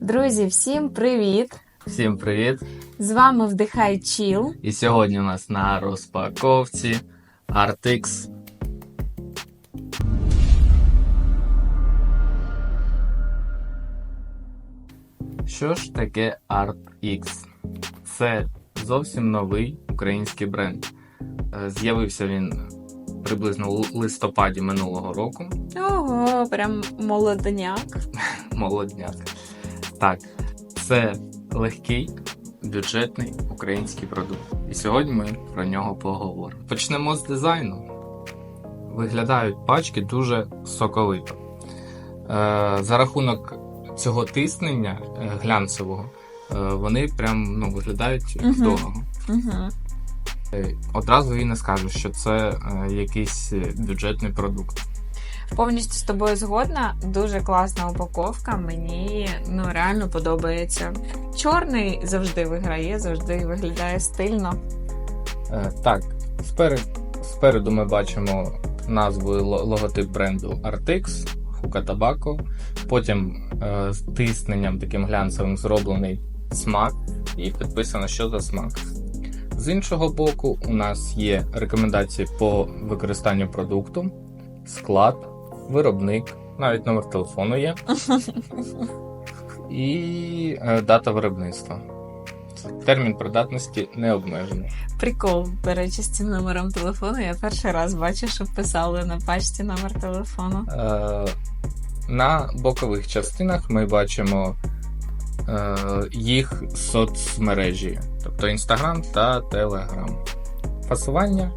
Друзі, всім привіт! Всім привіт! З вами Вдихай Чіл. І сьогодні у нас на розпаковці Artix. Що ж таке ArtX? Це зовсім новий український бренд. Е, З'явився він приблизно у листопаді минулого року. Ого, прям молодняк. Молодняк. Так, це легкий бюджетний український продукт. І сьогодні ми про нього поговоримо. Почнемо з дизайну. Виглядають пачки дуже соковито. Е, за рахунок цього тиснення е, глянцевого, е, вони прям ну, виглядають Мгм. дорого. Угу. Одразу і не скажу, що це якийсь бюджетний продукт. Повністю з тобою згодна. Дуже класна упаковка. Мені ну реально подобається. Чорний завжди виграє, завжди виглядає стильно. Е, Так, спереду, спереду ми бачимо назву логотип бренду Artix, Hookah Tobacco. Потім е, з тисненням таким глянцевим зроблений смак і підписано, що за смак. З іншого боку, у нас є рекомендації по використанню продукту, склад, виробник, навіть номер телефону є, і е, дата виробництва. Термін придатності не обмежений. Прикол, до речі, з цим номером телефону. Я перший раз бачу, що вписали на пачці номер телефону. Е, На бокових частинах ми бачимо е, їх соцмережі, тобто Instagram та Telegram. Фасування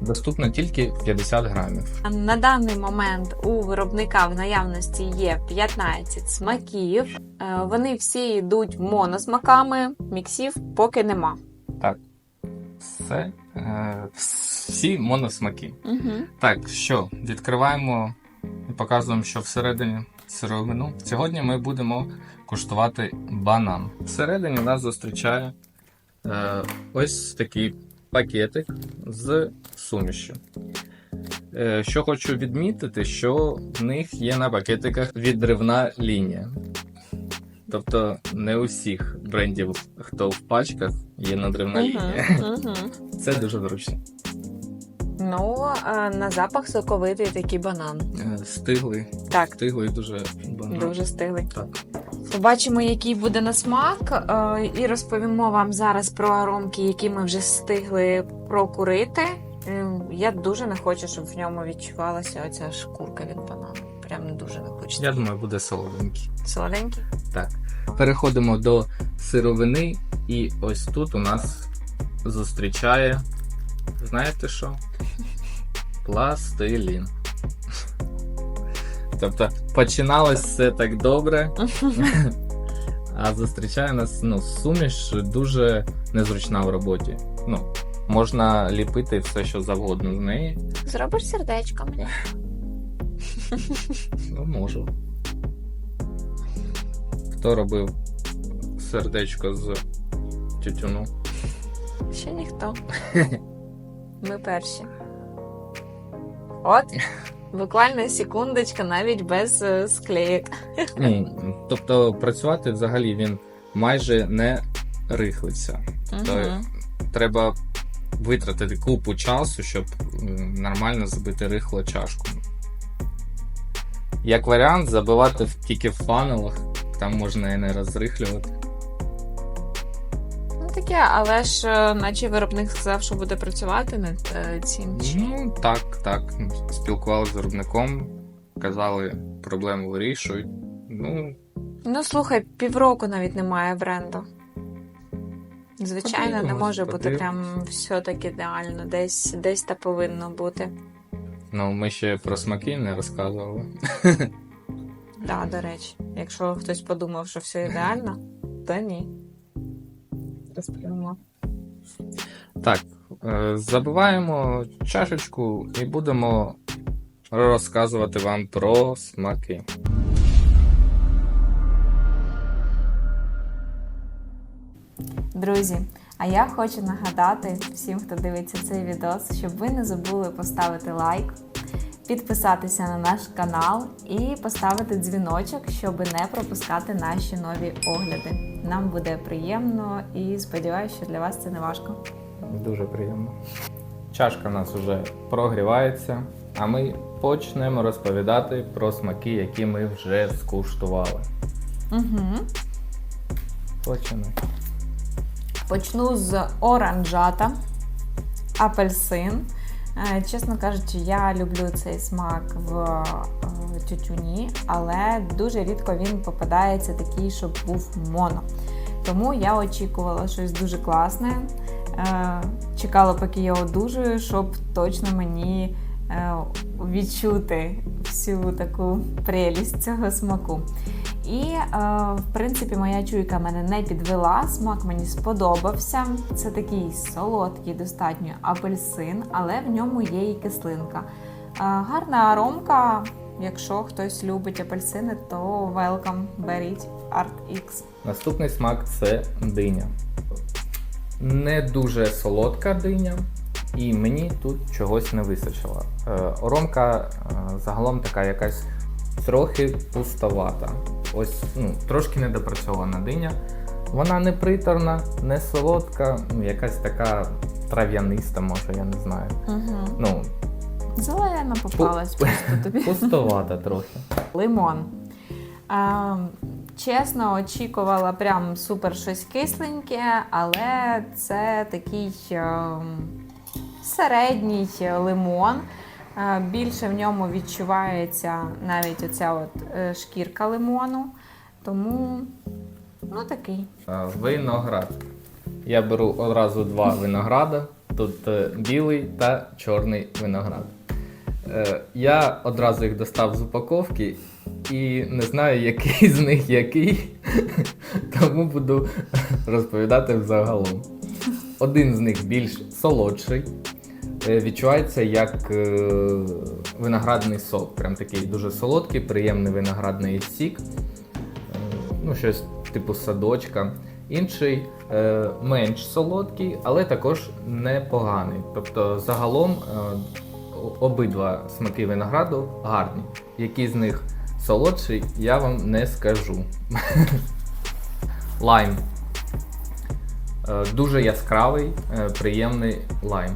доступно тільки 50 грамів. На даний момент у виробника в наявності є 15 смаків. Е, Вони всі йдуть моносмаками, міксів поки нема. Так, все, е, всі моносмаки. Угу. Так, що, відкриваємо і показуємо, що всередині сировину. Сьогодні ми будемо куштувати банан. Всередині нас зустрічає е, ось такий пакетик з сумішю. Е, що хочу відмітити, що в них є на пакетиках відривна лінія. Тобто не у всіх брендів, хто в пачках, є надривна лінія. Угу. Це дуже зручно. Ну, на запах соковитий такий банан. Е, Стиглий, Так, стиглий дуже банан. дуже стиглий. Так. Побачимо, який буде на смак, е, і розповімо вам зараз про аромки, які ми вже встигли прокурити. Е, Я дуже не хочу, щоб в ньому відчувалася оця шкурка від банану. Прям дуже не хочеться. Я думаю, буде солоденький. Солоденький. Так. Переходимо до сировини, і ось тут у нас зустрічає. Знаєте що? Пластилін. Тобто починалось все так добре, а зустрічає нас ну, суміш дуже незручна в роботі. Ну, можна ліпити все, що завгодно з неї. Зробиш сердечко мені. Ну, можу. Хто робив сердечко з тютюну? Ще ніхто. Ми перші. От. Буквально секундочка, навіть без е, склеєк. Ну, тобто працювати взагалі він майже не рихлиться. Тобто Мгм. треба витратити купу часу, щоб нормально забити рихло чашку. Як варіант, забивати тільки в фанелах, там можна і не розрихлювати. Таке, але ж е, наче виробник сказав, що буде працювати над е, цим. чи- Ну, так, так. Спілкувалися з виробником, казали, проблему вирішують. Ну, Ну слухай, півроку навіть немає бренду. Звичайно, не може бути прям все так ідеально. Десь десь та повинно бути. ну ми ще про смаки не розказували. Да, до речі, якщо хтось подумав, що все ідеально, то ні. Розповімо. Так, е, забиваємо чашечку і будемо розказувати вам про смаки. Друзі, а я хочу нагадати всім, хто дивиться цей відос, щоб ви не забули поставити лайк, підписатися на наш канал і поставити дзвіночок, щоб не пропускати наші нові огляди. Нам буде приємно і сподіваюся, що для вас це не важко. Дуже приємно. Чашка в нас вже прогрівається, а ми почнемо розповідати про смаки, які ми вже скуштували. Угу. Починай. Почну з оранжата, апельсин. Е, Чесно кажучи, я люблю цей смак в е, тютюні, але дуже рідко він попадається такий, щоб був моно. Тому я очікувала щось дуже класне. Е, Чекала, поки я одужую, щоб точно мені відчути всю таку прелість цього смаку. І, е, в принципі, моя чуйка мене не підвела, смак мені сподобався. Це такий солодкий, достатньо апельсин, але в ньому є і кислинка. Е, гарна аромка. Якщо хтось любить апельсини, то welcome, беріть Art X. Наступний смак це диня. Не дуже солодка диня, і мені тут чогось не вистачило. Е, Оромка е, загалом така якась трохи пустовата. Ось ну, трошки недопрацьована диня. Вона не приторна, не солодка, ну, якась така трав'яниста, може, я не знаю. Угу. Ну, Зелена попалась просто тобі. пустовата трохи. Лимон. Е, чесно, очікувала прям супер щось кисленьке, але це такий е, середній лимон. Е, більше в ньому відчувається навіть оця от е, шкірка лимону. Тому ну такий. Е, Виноград. Я беру одразу два винограда. Тут білий та чорний виноград. Я одразу їх достав з упаковки і не знаю, який з них який, тому буду розповідати взагалом. Один з них більш солодший, відчувається як е, виноградний сок. Прям такий дуже солодкий, приємний виноградний сік. Е, Ну, щось типу садочка. Інший е, менш солодкий, але також непоганий. Тобто, загалом е, обидва смаки винограду гарні. Який з них солодший, я вам не скажу. Лайм. Е, дуже яскравий, е, приємний лайм.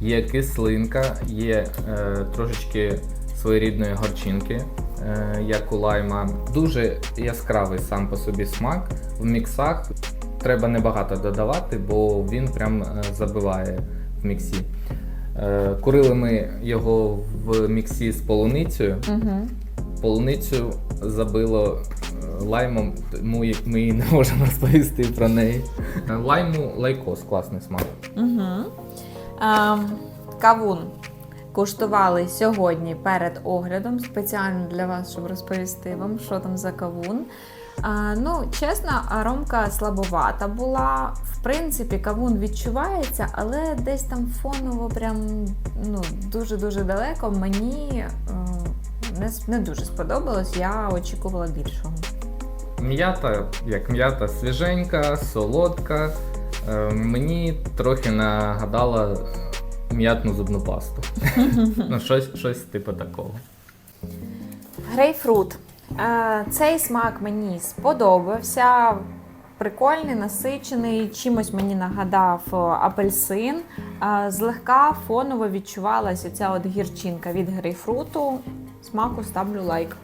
Є кислинка, є е, трошечки своєрідної горчинки, е, як у лайма. Дуже яскравий сам по собі смак. В міксах треба небагато додавати, бо він прям е, забиває в міксі. Е, Курили ми його в міксі з полуницею. Угу. Полуницю забило е, лаймом, тому ми не можемо розповісти про неї. Е, Лайму лайкос, класний смак. Угу. Ем, кавун. Куштували сьогодні перед оглядом спеціально для вас, щоб розповісти вам, що там за кавун. А, ну, чесно, аромка слабовата була. В принципі, кавун відчувається, але десь там фоново, прям ну, дуже-дуже далеко. Мені е, не, не дуже сподобалось, я очікувала більшого. М'ята, як м'ята, свіженька, солодка. Е, Мені трохи нагадала м'ятну зубну пасту. ну, щось, щось типу такого. Грейпфрут. Е, Цей смак мені сподобався. Прикольний, насичений, чимось мені нагадав е, апельсин. Е, Злегка фоново відчувалася ця от гірчинка від грейпфруту. Смаку ставлю лайк.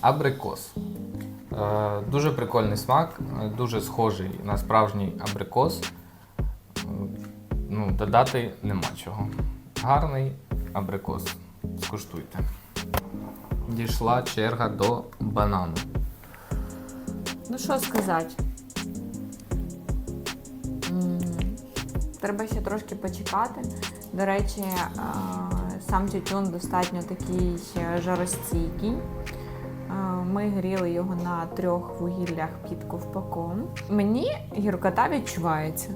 Абрикос. Е, Дуже прикольний смак, е, дуже схожий на справжній абрикос. Е, Ну, додати нема чого. Гарний абрикос. Скуштуйте. Дійшла черга до банану. Ну що сказати? Треба ще трошки почекати. До речі, сам тютюн достатньо такий жаростійкий. Ми гріли його на трьох вугіллях під ковпаком. Мені гіркота відчувається.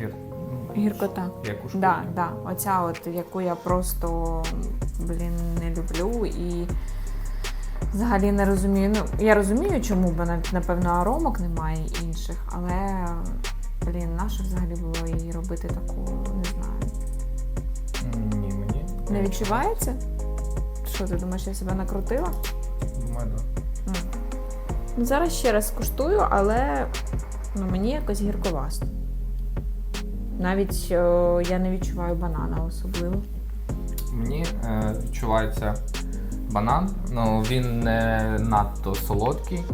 Гір- Гіркота. Як у школі. Да, да. Оця, от, яку я просто блін, не люблю і взагалі не розумію. Ну, я розумію, чому бо напевно, аромок немає інших, але блін, наше взагалі було її робити таку, не знаю. Ні, мені. Не відчувається? Що ти думаєш, я себе накрутила? Ну, зараз ще раз скуштую, але ну, мені якось гірковасто. Навіть о, я не відчуваю банана особливо. Мені е, відчувається банан, ну він не надто солодкий.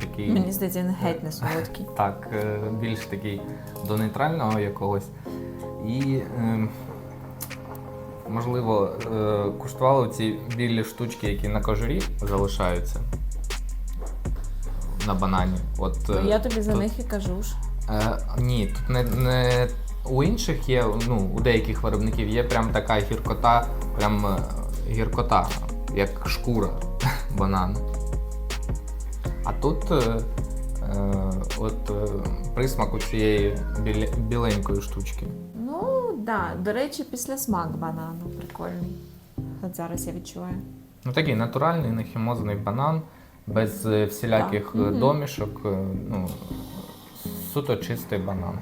Такий, Мені здається, він геть не солодкий. Так, е, більш такий до нейтрального якогось. І, е, можливо, е, куштували ці білі штучки, які на кожурі залишаються на банані. От, е, Ну, я тобі за тут- них і кажу ж. Е, ні, тут не, не у інших є, ну, у деяких виробників є прям така гіркота, прям е, гіркота, як шкура банану. А тут е, е, от е, присмак у цієї біле- біленької штучки. Ну, да. До речі, після смак банану прикольний. От зараз я відчуваю. Ну такий натуральний, нехімозний банан, без е, всіляких Так. е, домішок. е, Ну, суто чистий банан.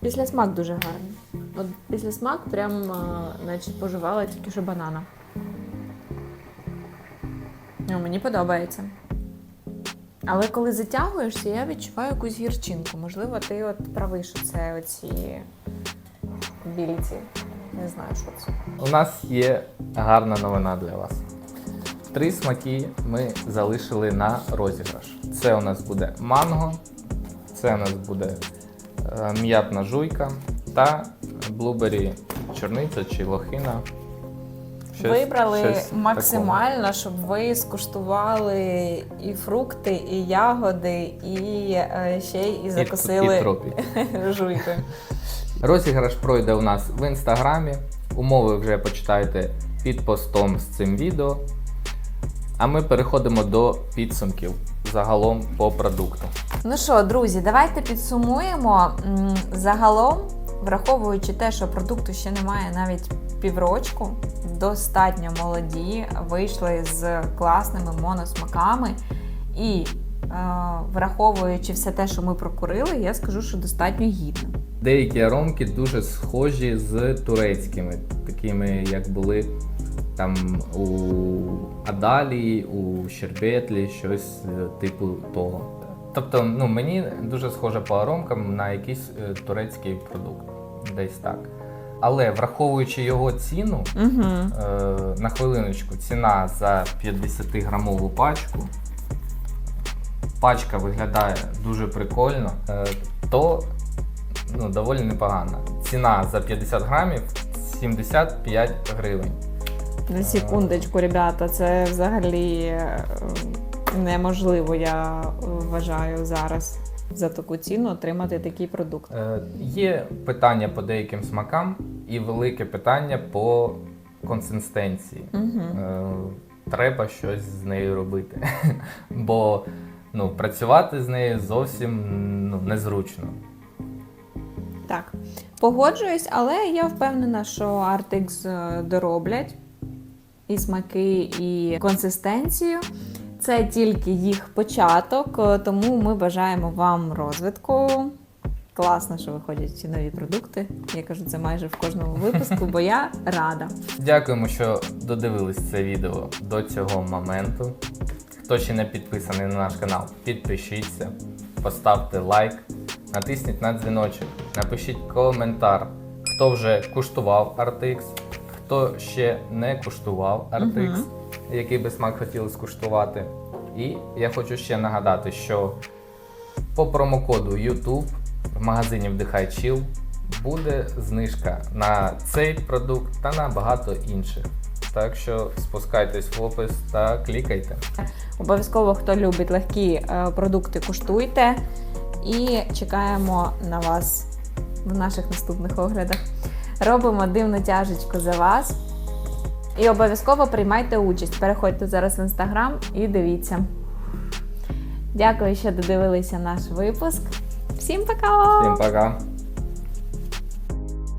Після смак дуже гарний. От після смак прям наче поживала тільки що банана. Ну, мені подобається. Але коли затягуєшся, я відчуваю якусь гірчинку. Можливо, ти от правий, що це оці більці. Не знаю, що це. У нас є гарна новина для вас. Три смаки ми залишили на розіграш. Це у нас буде манго, це у нас буде е, м'ятна жуйка та блубері чорниця чи лохина. Щось- Вибрали щось максимально, щоб ви скуштували і фрукти, і ягоди, і е, ще й і. І, закусили і тропік. Розіграш пройде у нас в інстаграмі. Умови вже почитайте під постом з цим відео. А ми переходимо до підсумків загалом по продукту. Ну що, друзі, давайте підсумуємо. Загалом, враховуючи те, що продукту ще немає навіть піврочку, достатньо молоді, вийшли з класними моносмаками. І е, враховуючи все те, що ми прокурили, я скажу, що достатньо гідно. Деякі аромки дуже схожі з турецькими, такими як були там у Адалі, у Щербетлі, щось е, типу того. Тобто, ну мені дуже схоже по аромкам на якийсь е, турецький продукт, десь так. Але враховуючи його ціну, Угу. Е, на хвилиночку, ціна за 50-грамову пачку. Пачка виглядає дуже прикольно, е, то ну, доволі непогана. Ціна за 50 грамів 75 гривень. На секундочку, ребята, це взагалі е, неможливо, я вважаю зараз за таку ціну отримати такий продукт. Е, Є питання по деяким смакам і велике питання по консистенції. Угу. Е, Треба щось з нею робити. Бо ну, працювати з нею зовсім ну, незручно. Так, погоджуюсь, але я впевнена, що Artix е, дороблять і смаки, і консистенцію. Це тільки їх початок, е, тому ми бажаємо вам розвитку. Класно, що виходять ці нові продукти. Я кажу це майже в кожному випуску, бо я рада. Дякуємо, що додивились це відео до цього моменту. Хто ще не підписаний на наш канал, підпишіться, поставте лайк, натисніть на дзвіночок, напишіть коментар, хто вже куштував Artix, хто ще не куштував Artix, Мгм. який би смак хотіли скуштувати. І я хочу ще нагадати, що по промокоду YouTube в магазині Вдихай Chill буде знижка на цей продукт та на багато інших. Так що спускайтесь в опис та клікайте. Обов'язково, хто любить легкі е, продукти, куштуйте. І чекаємо на вас в наших наступних оглядах. Робимо дивну тяжечку за вас. І обов'язково приймайте участь. Переходьте зараз в інстаграм і дивіться. Дякую, що додивилися наш випуск. Всім пока! Всім пока!